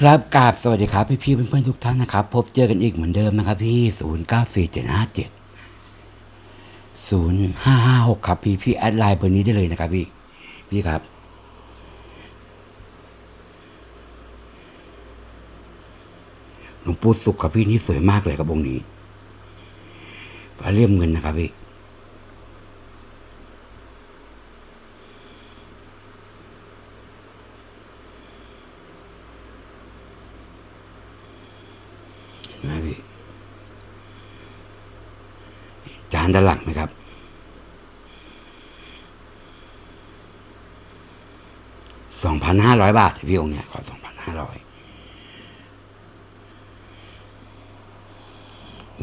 ครับกราบสวัสดีครับพี่พี่เพื่อนๆทุกท่านนะครับ พบเจอกันอีกเหมือนเดิมนะครับ พี่ศูนย์เก้าสี่เจ็ดห้าเจ็ดศูนย์ห้าห้าหกครับพี่พี่แอดไลน์เบอร์นี้ได้เลยนะครับ พี่พี่ครับ หลวงปู่สุขครับพี่นี่สวยมากเลยครับองค์นี้พระเลี่ยมเงินนะครับพี่ นะพี่จานด้านหลังไหมครับ สองพันห้าร้อยบาทพี่องค์เนี่ยขอสองพันห้าร้อย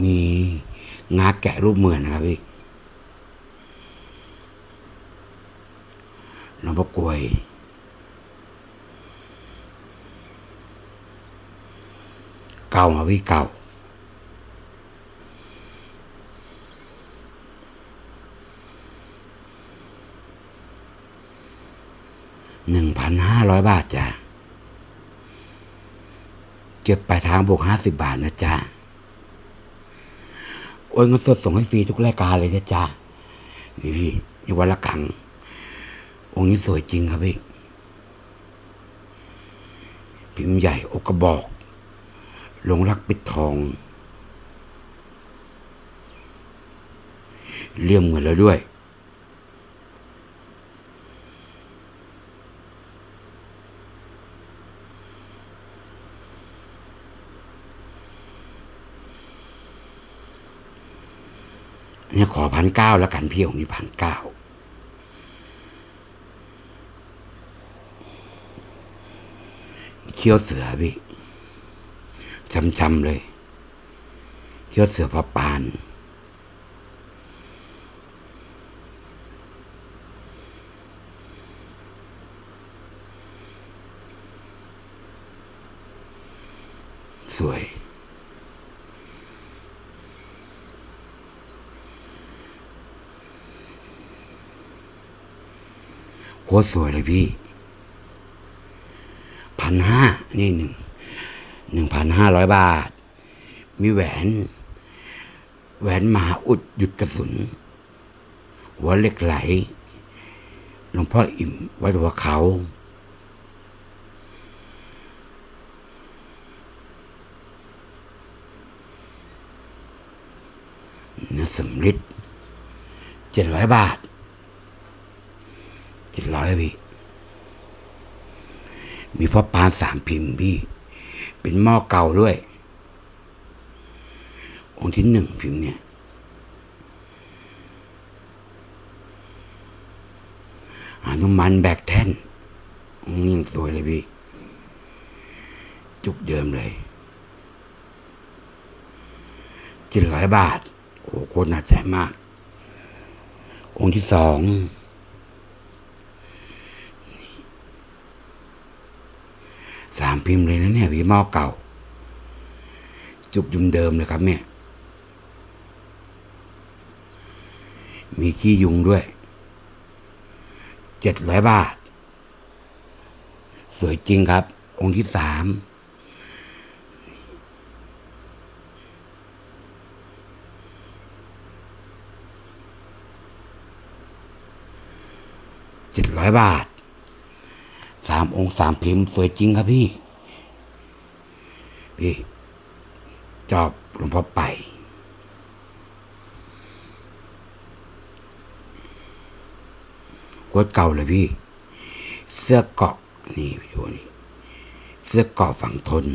มีงาแกะรูปเหมือนนะครับพี่หลวงพ่อกลวย เก่ามาพี่เก่าหนึ่งพันห้าร้อยบาทจ้ะ เก็บปลายทางบวกห้าสิบบาทนะจ๊ะ โอนเงินสดส่งให้ฟรีทุกรายการเลยนะจ๊ะ นี่พี่นี่วันละกัง องค์นี้สวยจริงครับพี่พิมพ์ใหญ่อกกระบอก หลงรักปิดทองเลี่ยมเหมือนแล้วด้วย เนี่ยขอพันเก้าแล้วกันพี่ของนี้พันเก้าเคี้ยวเสือพี่ ช้ำๆเลยเคี้ยวเสือพระปาน สวย โคตรสวยเลยพี่พันห้านี่หนึ่ง หนึ่งพันห้าร้อยบาท มีแหวน แหวนมหาอุดหยุดกระสุน หัวเหล็กไหลหลวงพ่ออิ่มวัดหัวเขา เนื้อสำริดเจ็ดร้อยบาทเจ็ดร้อยพี่ มีพ่อปานสามพิมพ์พี่ เป็นหม้อเก่าด้วย องค์ที่หนึ่งพิมพ์เนี่ย หานุมันแบกแท่นองค์นี้ยังสวยเลยพี่ จุกเดิมเลยเจ็ดร้อยบาท โอ้โหโคตรน่าใจมาก องค์ที่สอง สามพิมพ์เลยนะเนี่ยพี่หม้อเก่า จุกเดิมเลยครับเนี่ย มีขี้ยุงด้วยเจ็ดร้อยบาท สวยจริงครับ องค์ที่สามเจ็ดร้อยบาท สามองค์สามพิมพ์สวยจริงครับพี่ พี่จอบหลวงพ่อไป กดเก่าเลยพี่ เสื้อเกาะนี่พี่ดูนี่ เสื้อเกาะฝั่งทน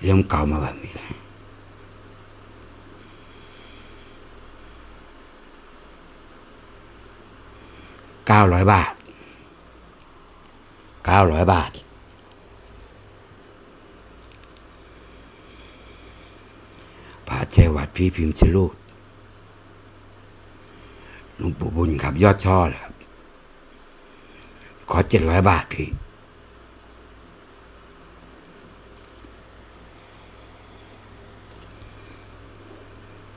เรื่องเก่ามาแบบนี้แะ 900 บาท 900 บาท พระเจวัดพี่พิมพ์ชลูดลุงปู่บุญครับ ยอดช่อแหละคขอเจ็ดร้อยบาทพี่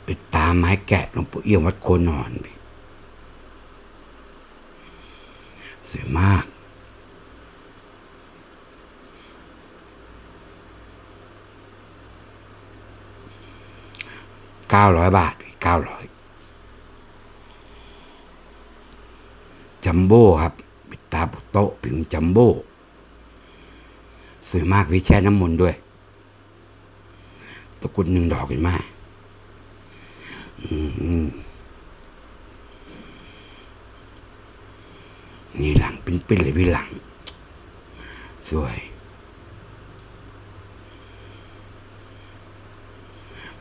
ปิดตาไม้แกะหลวงปู่เอี่ยววัดโคนอนพี่ สียมาก เก้าร้อยบาทอีกเก้าร้อยจัมโบ้ครับปิตาปุโตผิวจัมโบ้สวยมากพี่แช่น้ำมนต์ด้วยตะกุดหนึ่งดอกเห็นไหมอืม นี่หลังเปิ้นเลยพี่หลัง สวย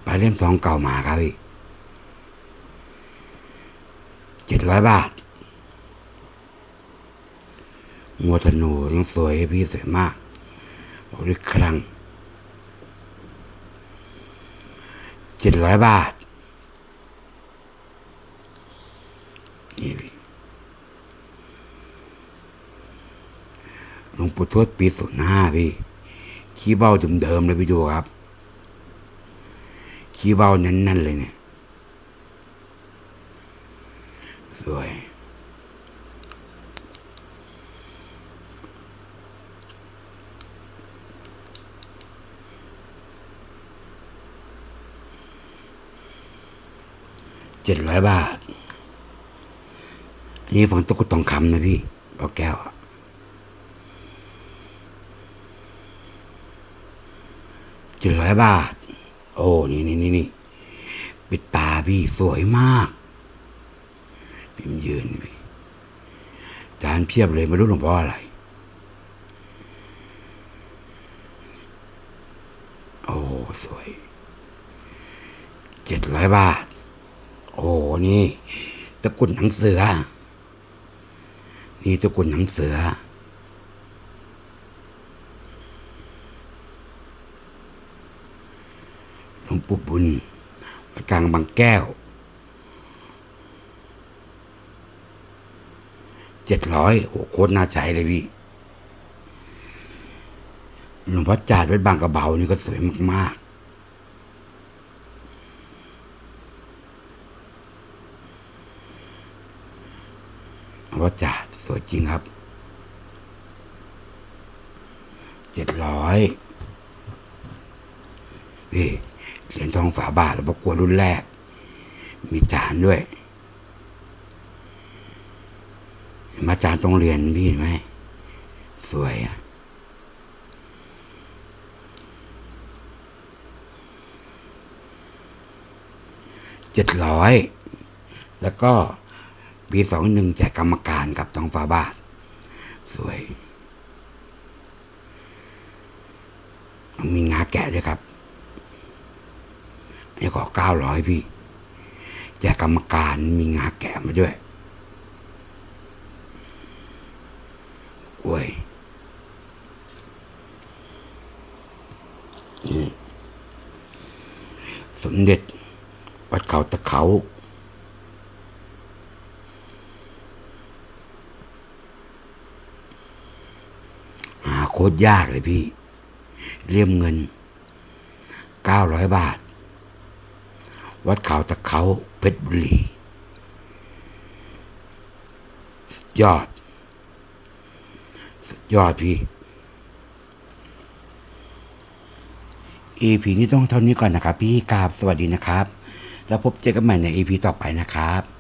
ไปเล่มทองเก่ามาครับพี่เจ็ดร้อยบาทงัวธนูยังสวยพี่สวยมากบอกด้วยครั้งเจ็ดร้อยบาท นี่พี่หลวง ปู่ทวดปีศูนย์ห้าพี่ขี้เบ้าเดิมๆเลยพี่ดูครับขี้เบ้าแน่นๆเลยเนี่ย สวย เจ็ดร้อยบาทอันนี้ฝังตะกรุดทองคำนะพี่ปอแก้วอะ เจ็ดร้อยบาท โอ้ นี่นี่นี่นี่ปิดตาพี่สวยมากพิมยืนพี่จานเพียบเลยไม่รู้หลวงพ่ออะไร โอ้สวยเจ็ดร้อยบาท โอ้นี่ตะกุดหนังเสือ นี่ตะกุดหนังเสือ หลวงปู่บุญวัดกลางบางแก้วเจ็ดร้อยโอ้โคตรน่าใช้เลยพี่หลวงพ่อจาดไว้บางกระเบานี่ก็สวยมากๆหลวงพ่อจาดสวยจริงครับเจ็ดร้อยพี่ เหรียญทองฝาบาทแล้วประกวดรุ่นแรก มีจานด้วยมาจานต้องเรียนพี่เห็นไหมสวยอะเจ็ดร้อยแล้วก็ปีสองหนึ่งแจกกรรมการกับทองฝาบาท สวย มีงาแกะด้วยครับ อันนี้ขอเก้าร้อยพี่ แจกกรรมการมีงาแกะมาด้วยโอ้ยนี่สมเด็จ วัดเขาตะเขาหาโคตรยากเลยพี่เลี่ยมเงินเก้าร้อยบาท วัดเขาตะเขาเพชรบุรี ยอด สุดยอดพี่ EP นี้ต้องเท่านี้ก่อนนะครับพี่กราบสวัสดีนะครับ แล้วพบเจอกันใหม่ใน EP ต่อไปนะครับ